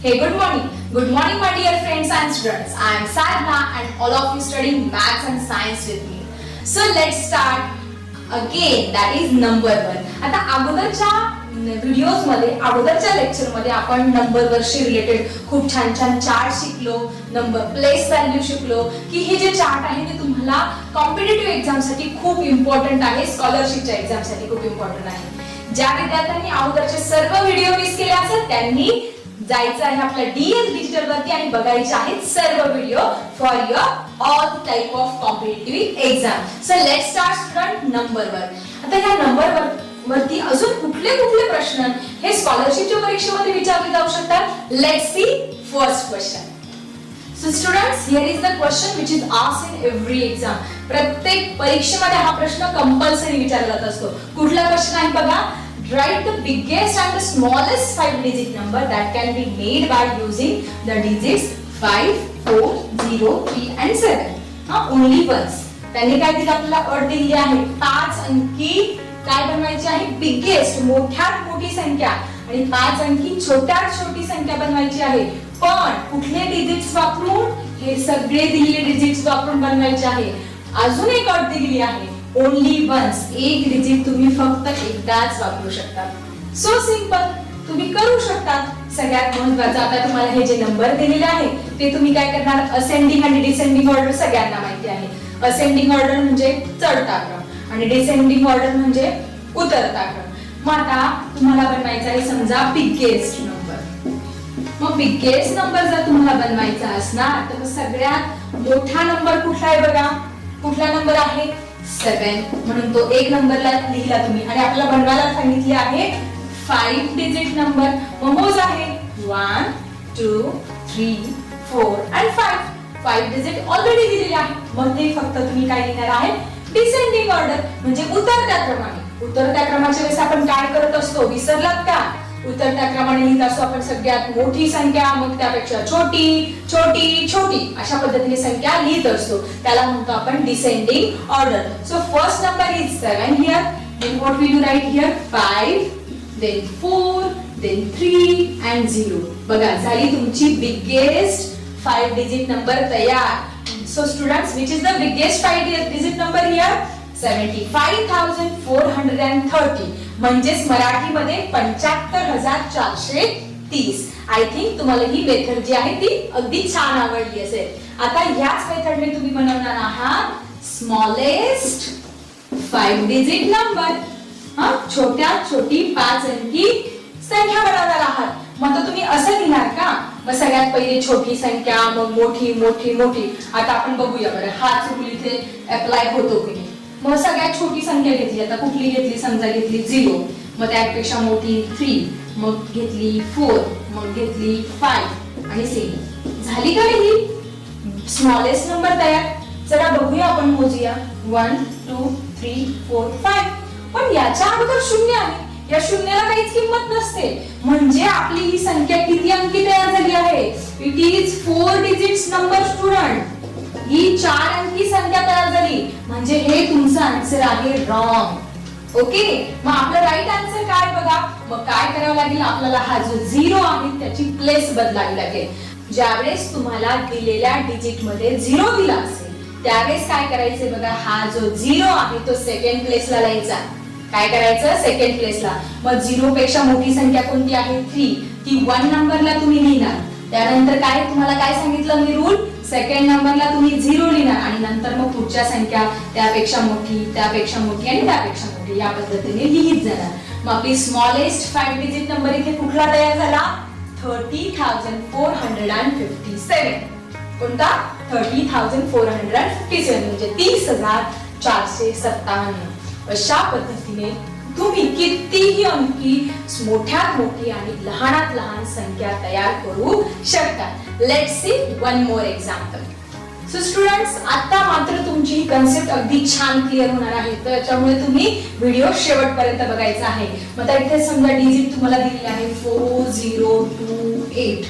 Hey, good morning. Good morning, my dear friends and students. I am Sadhna and all of you studying maths and science with me. So let's start again. That is number one. आता अगोदरच्या व्हिडिओजमध्ये अगोदरच्या लेक्चरमध्ये आपण number वरशी related खूप छान छान chart शिकलो नंबर प्लेस व्हॅल्यू शिकलो की हे जे चार्ट आहे ते तुम्हाला कॉम्पिटेटिव्ह एक्झामसाठी खूप इम्पॉर्टंट आहे स्कॉलरशिपच्या एक्झामसाठी खूप इम्पॉर्टंट आहे ज्या विद्यार्थ्यांनी अगोदरचे सर्व व्हिडिओ मिस केले असतात त्यांनी जायचं आहे आपल्या डीएस डिजिटल वरती आणि बघायचे आहेत सर्व video for your all type of competitive exam so let start student number वर आता या नंबर वर वरती अजून कुठले कुठले प्रश्न हे स्कॉलरशिपच्या परीक्षेमध्ये विचारले जाऊ शकतात? Let see first question so students here is the question which is आस इन एव्हरी एक्झाम प्रत्येक परीक्षेमध्ये हा प्रश्न कंपल्सरी विचारला जात असतो. कुठला क्वेश्चन आहे बघा? Write the biggest and the smallest 5 digit number that can be made by using the digits 5 4 0 3 and 7 हा only once. त्यांनी काय दिलं आपल्याला? अट दिली आहे. पाच अंकी काय बनवायची आहे? बिगेस्ट मोठ्यात मोठी संख्या. आणि पाच अंकी छोट्यात छोटी संख्या बनवायची आहे. पण कुठले डिजिट्स वापरून? हे सगळे दिलेले डिजिट्स वापरून बनवायचे आहे. अजून एक अट दिलेली आहे. ओनली वन्स एक डिजिट तुम्ही फक्त एकदाच वापरू शकता. सो सिंपल तुम्ही करू शकता सगळ्यात महत्वाचं आता तुम्हाला हे जे नंबर दिलेले आहे ते तुम्ही काय करणार? असेंडिंग आणि डिसेंडिंग ऑर्डर सगळ्यांना माहिती आहे. असेंडिंग ऑर्डर म्हणजे चढता क्रम आणि डिसेंडिंग ऑर्डर म्हणजे उतरता क्रम. मग आता तुम्हाला बनवायचा आहे समजा बिगेस्ट नंबर मग बिगेस्ट नंबर जर तुम्हाला बनवायचा असणार तर सगळ्यात मोठा नंबर कुठला आहे बघा? कुठला नंबर आहे? सेवन म्हणून तो एक नंबरला लिहिला तुम्ही. आणि आपल्याला बनवायला सांगितले आहे फाईव्ह डिजिट नंबर मग मोज आहे. One two three four and five five digit already दिलेले आहे. मग ते फक्त तुम्ही काय लिहिणार आहे? डिसेंडिंग ऑर्डर म्हणजे उतरत्या क्रमाने. उतरत्या क्रमाच्या वेळेस आपण काय करत असतो? विसरलात का? उतरण्याक्रमाने लिहित असतो आपण सगळ्यात मोठी संख्या मग त्यापेक्षा छोटी छोटी छोटी अशा पद्धतीने संख्या लिहित असतो. त्याला म्हणतो आपण descending order so first number is seven here then what we do next here five then four then three and zero बघा झाली तुमची बिगेस्ट फाईव्ह डिजिट नंबर तयार. So student which is the biggest five digit number here 75430 म्हणजेच मराठीमध्ये पंच्याहत्तर हजार चारशे तीस. आय थिंक तुम्हाला ही मेथड जी आहे ती अगदी छान आवडली असेल. आता ह्याच मेथडने तुम्ही बनवणार आहात स्मॉलेस्ट फाईव्ह डिजिट नंबर हा? छोट्या छोटी पाच अंकी संख्या बनवणार आहात. मग तुम्ही असं लिहिणार का? मग सगळ्यात पहिली छोटी संख्या मग मोठी मोठी मोठी. आता आपण बघूया बरं. हा रूल इथे अप्लाय होतो की मग सगळ्यात छोटी संख्या घेतली. आता कुठली घेतली? समजा घेतली झिरो मग त्यापेक्षा मोठी थ्री मग घेतली फोर मग घेतली फाईव्ह आणि सेवन झाली का ही? स्मॉलेस्ट नंबर तयार. जरा बघूया आपण मोजूया. One two three four five पण याच्या अगोदर शून्य आहे. या शून्याला काहीच किंमत नसते. म्हणजे आपली ही संख्या किती अंकी तयार झाली आहे? It is four digits number student ही चार अंकी संख्या तयार झाली. म्हणजे हे तुमचं आन्सर आहे रॉंग ओके मग आपलं राईट आन्सर काय बघा? मग काय करावं लागेल? आपल्याला हा जो झिरो आहे त्याची प्लेस बदलावी लागेल. ज्यावेळेस तुम्हाला दिलेल्या डिजिटमध्ये झिरो दिला असेल त्यावेळेस काय करायचे बघा? हा जो झिरो आहे तो सेकंड प्लेसला लायचा काय करायचं? सेकंड प्लेसला मग झिरो पेक्षा मोठी संख्या कोणती आहे? थ्री ती वन नंबरला तुम्ही लिहिणार. त्यानंतर काय? तुम्हाला काय सांगितलं मी रूल सेकंड नंबरला तुम्ही झिरो लिहिणार आणि नंतर मग पुढच्या संख्या त्यापेक्षा मोठी त्यापेक्षा मोठी आणि त्यापेक्षा मोठी. या पद्धतीने लिहित जाणार. मग आपली स्मॉलेस्ट फाईव्ह डिजिट नंबर इथे कुठला तयार झाला? Thirty thousand four hundred and fifty seven कोणता? Thirty thousand four hundred and fifty seven म्हणजे तीस हजार चारशे सत्तावन्न. अशा पद्धतीने तुम्ही कितीही अंकी मोठ्यात मोठी आणि लहानात लहान संख्या तयार करू शकता. Let see one more example so students आता मात्र तुमची ही कन्सेप्ट अगदी छान क्लिअर होणार आहे. तर त्याच्यामुळे तुम्ही व्हिडिओ शेवटपर्यंत बघायचा आहे. मग आता इथे समजा डिजिट तुम्हाला दिलेली आहे फोर झिरो टू एट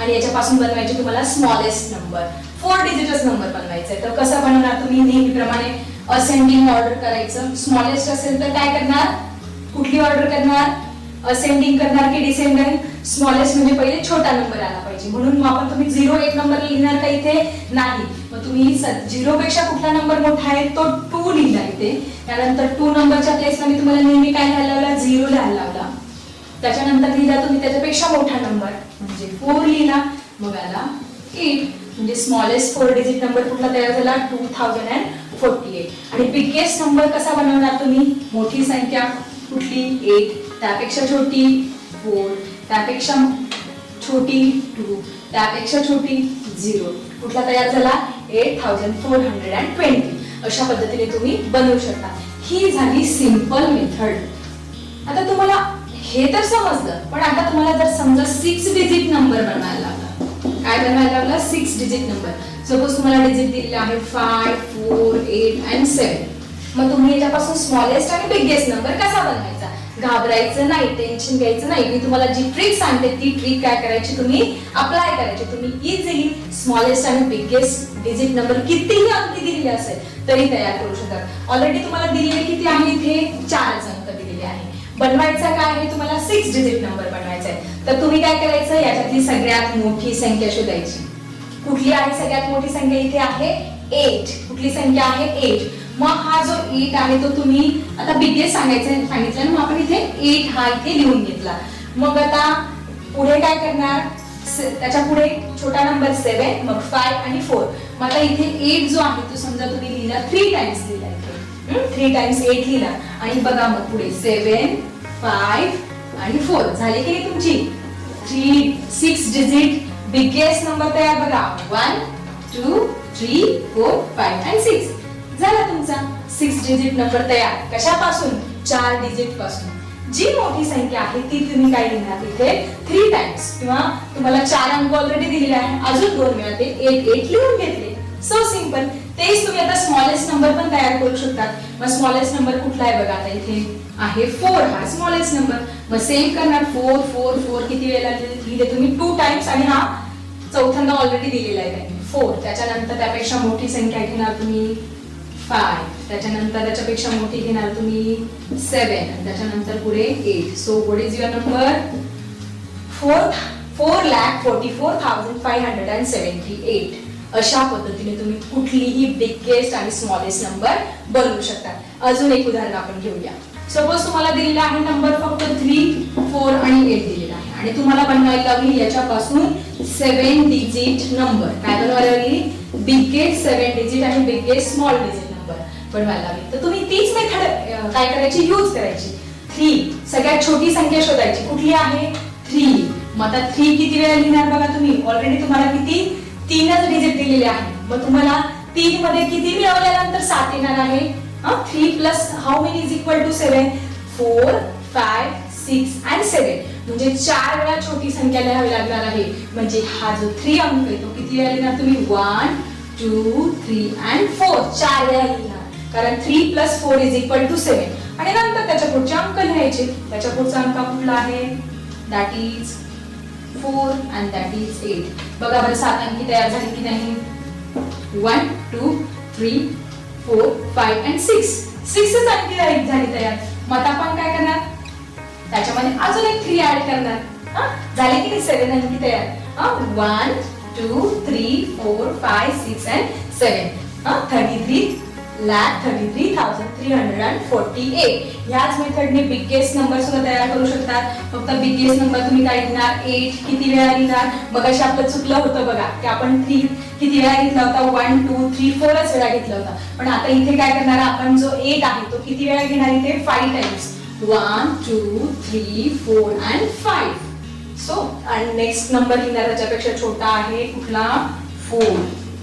आणि याच्यापासून बनवायचे तुम्हाला स्मॉलेस्ट नंबर फोर डिजिटच नंबर बनवायचा आहे तर कसं बनवणार तुम्ही? नेहमीप्रमाणे असेंडिंग ऑर्डर करायचं. स्मॉलेस्ट असेल तर काय करणार? कुठली ऑर्डर करणार? असेंडिंग करणार की डिसेंडिंग स्मॉलेस्ट म्हणजे पहिले छोटा नंबर आला पाहिजे. म्हणून मग आपण तुम्ही झिरो एक नंबर लिहिणार का इथे? नाही. मग तुम्ही झिरो पेक्षा कुठला नंबर मोठा आहे तो टू लिहिला इथे. त्यानंतर टू नंबरच्या प्लेसला मी तुम्हाला नेहमी काय लिहायला लावला? झिरो लिहायला लावला. त्याच्यानंतर लिहिला तुम्ही त्याच्यापेक्षा मोठा नंबर म्हणजे फोर लिहिला. मग आला एट म्हणजे स्मॉलेस्ट फोर डिजिट नंबर कुठला तयार झाला? Two thousand and forty eight आणि बिगेस्ट नंबर कसा बनवणार तुम्ही? मोठी संख्या कुठली? एट त्यापेक्षा छोटी फोर त्यापेक्षा छोटी टू त्यापेक्षा छोटी झिरो. कुठला तयार झाला? Eight thousand four hundred and twenty अशा पद्धतीने तुम्ही बनवू शकता. ही झाली सिंपल मेथड आता तुम्हाला हे तर समजलं पण आता तुम्हाला जर समजा सिक्स डिजिट नंबर बनवायला लागला. काय बनवायला लागला? सिक्स डिजिट नंबर सपोज तुम्हाला डिजिट दिलेला आहे five four eight and seven मग तुम्ही याच्यापासून स्मॉलेस्ट आणि बिगेस्ट नंबर कसा बनवायचा? घाबरायचं नाही टेन्शन घ्यायचं नाही. मी तुम्हाला जी ट्रिक सांगते ती ट्रिक काय करायची? तुम्ही अप्लाय करायची. तुम्ही इझिली स्मॉलेस्ट आणि बिगेस्ट डिजिट नंबर कितीही अंकी दिलेली असेल तरी तयार करू शकता. ऑलरेडी तुम्हाला दिलेले किती आहे इथे? चारच अंक दिलेले आहे. बनवायचा काय आहे? तुम्हाला सिक्स डिजिट नंबर बनवायचा आहे. तर तुम्ही काय करायचं? याच्यातली सगळ्यात मोठी संख्या शोधायची. कुठली आहे सगळ्यात मोठी संख्या? इथे आहे एट कुठली संख्या आहे? एट मग हा जो एट आहे तो तुम्ही आता बिगेस्ट सांगायचं सांगितलं ना मग आपण इथे एट हा इथे लिहून घेतला. मग आता पुढे काय करणार? से- त्याच्या पुढे छोटा नंबर सेवन मग फाय आणि फोर मग आता इथे एट जो आहे तो समजा तुम्ही लिहिला थ्री टाइम्स लिहिला इथे. थ्री टाइम्स एट लिहिला. आणि बघा मग पुढे सेवन फाईव्ह आणि फोर झाले की नाही तुमची? Three six digit biggest number तयार बघा. One two three four five and six झाला तुमचा सिक्स डिजिट नंबर तयार. कशापासून? चार डिजिटपासून. जी मोठी संख्या आहे ती तुम्ही काय लिहिणार इथे? थ्री टाइम्स किंवा तुम्हाला चार अंक ऑलरेडी दिलेले आहे. अजून दोन मिळाले. एक एट लिहून घेतले. सो सिंपल तेच तुम्ही आता स्मॉलेस्ट नंबर पण तयार करू शकतात. मग स्मॉलेस्ट नंबर कुठला आहे बघा आता इथे? आहे फोर हा स्मॉलेस्ट नंबर मग सेम करणार. फोर फोर फोर किती वेळेला लिहिले? तुम्ही टू टाइम्स आणि हा चौथ्यांदा ऑलरेडी दिलेला आहे. फोर त्याच्यानंतर त्यापेक्षा मोठी संख्या घेणार तुम्ही. फाय त्याच्यानंतर त्याच्यापेक्षा मोठी घेणार तुम्ही सेवन त्याच्यानंतर पुढे eight so what is your number four four lakh forty four thousand five hundred and seventy eight अशा पद्धतीने तुम्ही कुठलीही बिगेस्ट आणि स्मॉलेस्ट नंबर बनवू शकता. अजून एक उदाहरण आपण घेऊया. सपोज तुम्हाला दिलेला आहे नंबर फक्त थ्री फोर आणि एट दिलेला आहे. आणि तुम्हाला बनवायला लागली याच्यापासून सेवन डिजिट नंबर काय बनवायला लागली? बिगेस्ट सेवन डिजिट आणि बिगेस्ट स्मॉल डिजिट बनवायला लावली तर तुम्ही तीच मेथड काय करायची? यूज करायची. थ्री सगळ्यात छोटी संख्या शोधायची. कुठली आहे? थ्री मग आता थ्री किती वेळा लिहिणार बघा तुम्ही? ऑलरेडी तुम्हाला किती? तीनच डिजिट दिलेले आहे मग तुम्हाला तीन मध्ये किती मिळवल्यानंतर सात येणार आहे? Three plus how many is equal to seven four five six and seven म्हणजे चार वेळा छोटी संख्या लिहावी लागणार आहे. म्हणजे हा जो थ्री अंक आहे तो किती वेळा लिहिणार तुम्ही? One two three and four चार वेळा लिहिणार. कारण three plus four is equal to seven आणि नंतर त्याच्या पुढचे अंक लिहायचे. त्याच्या पुढचा अंक कुठला आहे? That is four and that is eight बघा बरं सात अंकी तयार झाली की नाही? One two three four five and six सिक्सच अंकी झाली झाली तयार. मग आता आपण काय करणार? त्याच्यामध्ये अजून एक थ्री ऍड करणार. हा? झाले की नाही सेवन अंकी तयार? One two three four five six and seven thirty three lakh thirty three thousand three hundred and forty eight ह्याच मेथडने बिगेस्ट नंबर सुद्धा तयार करू शकतात फक्त बिगेस्ट नंबर तुम्ही काय लिहिणार एट किती वेळा लिहिणार मग अशा आपलं चुकलं होतं बघा की आपण थ्री किती वेळा घेतला होता? वन टू थ्री फोरच वेळा घेतला होता. पण आता इथे काय करणार? आपण जो एट आहे तो किती वेळा घेणार इथे? Five times one two three four and five so आणि नेक्स्ट नंबर लिहिणार त्याच्यापेक्षा छोटा आहे कुठला? Four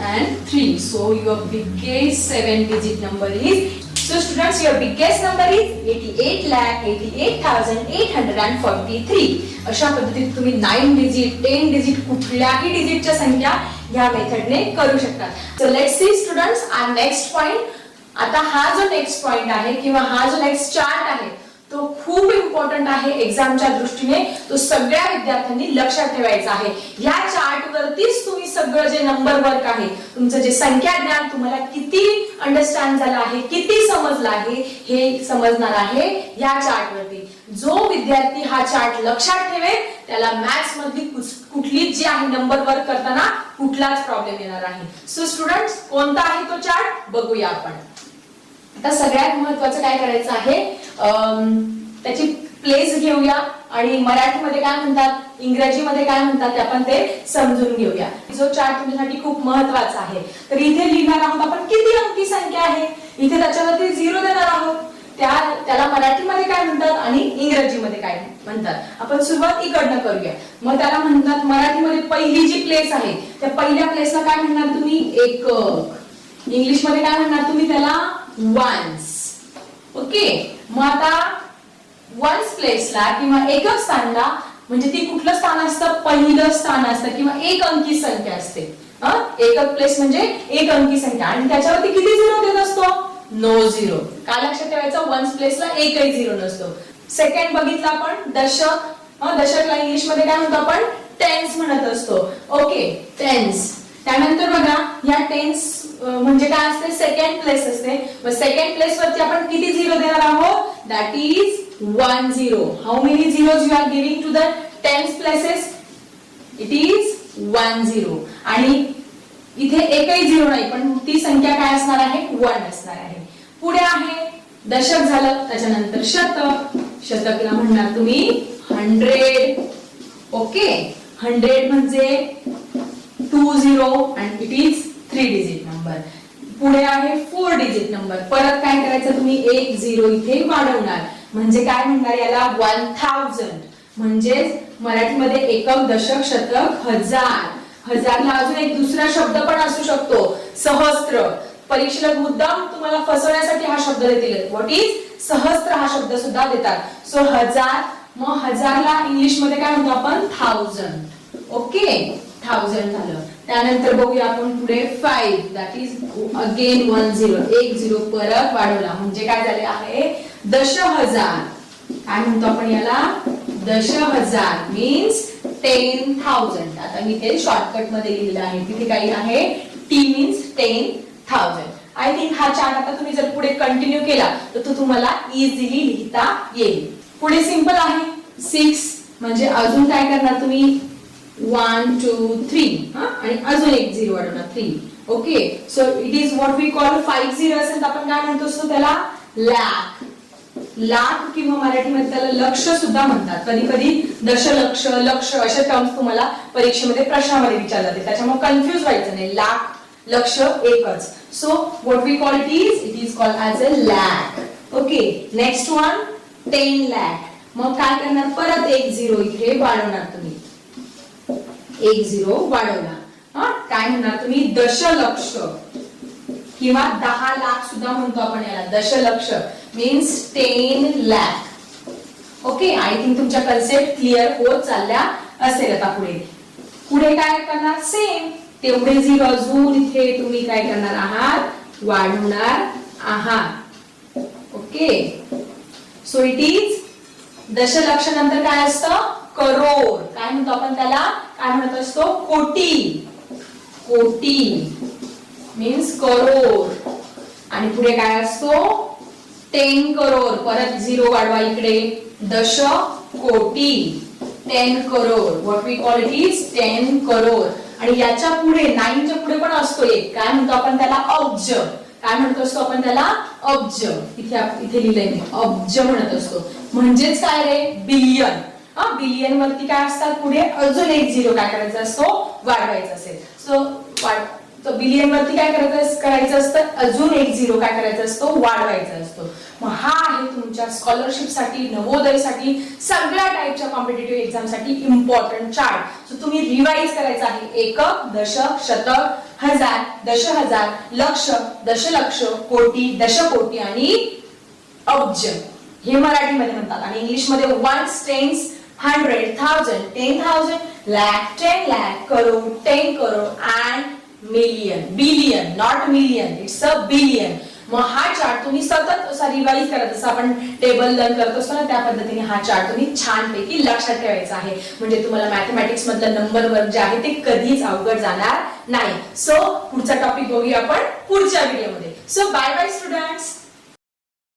and 3 so your biggest 7 digit number is so students your biggest number is 88 lakh 88843 अशा पद्धतीत तुम्ही 9 डिजिट 10 डिजिट कुठल्याही डिजिटच्या संख्या ह्या मेथडने करू शकता. So let's see students are next point आता हा जो नेक्स्ट पॉइंट आहे किंवा हा जो नेक्स्ट चार्ट आहे तो खूप इम्पॉर्टंट आहे एक्झामच्या दृष्टीने. तो सगळ्या विद्यार्थ्यांनी लक्षात ठेवायचा आहे. या चार्ट वरतीच तुम्ही सगळं जे नंबर वर्क आहे तुमचं जे संख्या ज्ञान तुम्हाला किती अंडरस्टँड झालं आहे किती समजलं आहे हे समजणार आहे या चार्ट वरती. जो विद्यार्थी हा चार्ट लक्षात ठेवेल त्याला मॅथ्स मधली कुठलीच जी आहे नंबर वर्क करताना कुठलाच प्रॉब्लेम येणार आहे सो स्टुडंट कोणता आहे तो चार्ट बघूया आपण. आता सगळ्यात महत्वाचं काय करायचं आहे? त्याची प्लेस घेऊया. आणि मराठीमध्ये काय म्हणतात? इंग्रजीमध्ये काय म्हणतात? ते आपण ते समजून घेऊया. जो चार्ट तुमच्यासाठी खूप महत्त्वाचा आहे. तर इथे लिहिणार आहोत आपण किती अंकी संख्या आहे? इथे त्याच्यावरती झिरो देणार आहोत. त्या त्याला मराठीमध्ये काय म्हणतात? आणि इंग्रजीमध्ये काय म्हणतात? आपण सुरुवात इकडनं करूया. मग त्याला म्हणतात मराठीमध्ये पहिली जी प्लेस आहे त्या पहिल्या प्लेसला काय म्हणणार तुम्ही? एकक इंग्लिशमध्ये काय म्हणणार तुम्ही त्याला? वन्स ओके मग आता वन्स प्लेसला किंवा एकच स्थानला म्हणजे ती कुठलं स्थान असतं? पहिलं स्थान असतं किंवा एक अंकी संख्या असते. एकच एकक प्लेस म्हणजे एक अंकी संख्या. आणि त्याच्यावरती किती झिरो देत असतो? नो झिरो काय लक्षात ठेवायचं? वन्स प्लेसला एकही झिरो नसतो. सेकंड बघितलं आपण दशक. दशकला इंग्लिशमध्ये काय म्हणतो आपण? टेन्स म्हणत असतो. ओके टेन्स त्यानंतर बघा या टेन्स म्हणजे काय असते? सेकंड प्लेस असते. मग सेकंड प्लेस वरती आपण किती झिरो देणार आहोत? That is one zero how many zero you are giving to the tens places it is one zero आणि इथे एकही झिरो नाही पण ती संख्या काय असणार आहे? वन असणार आहे. पुढे आहे दशक झालं त्याच्यानंतर शतक. शतकला म्हणणार तुम्ही हंड्रेड ओके हंड्रेड म्हणजे two zero and it is three digit number पुढे आहे फोर डिजिट नंबर परत काय करायचं? तुम्ही एक झिरो इथे वाढवणार. म्हणजे काय म्हणणार याला? वन थाउजंड म्हणजेच मराठीमध्ये एकक दशक शतक हजार. हजारला अजून एक दुसरा शब्द पण असू शकतो. सहस्त्र. परीक्षेला मुद्दाम तुम्हाला फसवण्यासाठी हा शब्द देतील. व्हॉट इज सहस्त्र हा शब्द सुद्धा देतात. सो हजार. मग हजारला इंग्लिशमध्ये काय म्हणतो आपण? थाउजंड ओके थाउजंड झालं. त्यानंतर बघूया आपण पुढे five that is again one zero एक झिरो परत वाढवला. म्हणजे काय झाले आहे? दश हजार काय म्हणतो आपण याला? दश हजार मीन्स टेन थाउजंड आता मी ते शॉर्टकटमध्ये लिहिलेलं आहे. तिथे काही आहे? T means ten thousand I think हा चार्ट आता तुम्ही जर पुढे कंटिन्यू केला तर तो तुम्हाला इझिली लिहिता येईल. पुढे सिंपल आहे. सिक्स म्हणजे अजून काय करणार तुम्ही? वन टू थ्री आणि अजून एक झिरो वाढवणार three okay so it is what we call five zero असेल तर आपण काय म्हणतो असतो त्याला? लॅक लाख किंवा मराठीमध्ये त्याला लक्ष सुद्धा म्हणतात. कधी कधी दशलक्ष लक्ष असे टर्म्स तुम्हाला परीक्षेमध्ये प्रश्नामध्ये विचारले जाते. त्याच्यामुळे कन्फ्युज व्हायचं नाही. लाख लक्ष एकच. So what we call it is it is call as a lakh okay next one ten lakh मग काय करणार? परत एक झिरो इथे वाढवणार तुम्ही. एक झिरो वाढवला. हा? काय म्हणणार तुम्ही? दशलक्ष. किंवा दहा लाख सुद्धा म्हणतो आपण याला. दशलक्ष means ten lakh okay I think तुमच्या कन्सेप्ट क्लिअर होत चालल्या असेल आता पुढे. पुढे काय करणार? सेम तेवढे झिरो अजून इथे तुम्ही काय करणार आहात? वाढवणार आहात. ओके सो इट इज दशलक्ष नंतर काय असतं? करोड. काय म्हणतो आपण त्याला? काय म्हणत असतो? कोटी. कोटी. मीन्स करोड. आणि पुढे काय असतो? टेन करोड. परत झिरो वाढवा इकडे. दश कोटी. Ten crore. What we call it is ten crore. आणि याच्यापुढे नाईनच्या पुढे पण असतो एक. काय म्हणतो आपण त्याला? अब्ज. काय म्हणतो असतो आपण त्याला? अब्ज. इथे इथे लिहिलंय अब्ज म्हणत असतो. म्हणजेच काय रे? बिलियन बिलियन वरती काय असतात पुढे? अजून एक झिरो काय करायचा असतो? वाढवायचा असेल. सो वाढ तो बिलियन वरती काय करायचं करायचं असतं? अजून एक झिरो काय करायचा असतो? वाढवायचा असतो. मग हा आहे तुमच्या स्कॉलरशिपसाठी नवोदयसाठी सगळ्या टाईपच्या कॉम्पिटेटिव्ह एक्झामसाठी इम्पॉर्टंट चार्ट सो तुम्ही रिवाइज करायचं आहे. एकक दशक शतक हजार दश हजार लक्ष दशलक्ष कोटी दशकोटी आणि अब्ज. हे मराठीमध्ये म्हणतात आणि इंग्लिशमध्ये tens hundred thousand ten thousand lakh ten lakh crore ten crore and million billion not million it's a billion मग हा चार्ट तुम्ही सतत असा रिवाईज करत जसं आपण टेबल लर्न करत असतो ना त्या पद्धतीने हा चार्ट तुम्ही छानपैकी लक्षात ठेवायचा आहे. म्हणजे तुम्हाला मॅथमॅटिक्स मधलं नंबर वर्क जे आहे ते कधीच अवघड जाणार नाही. सो पुढचा टॉपिक बघूया आपण पुढच्या व्हिडिओमध्ये सो बाय बाय स्टुडंट्स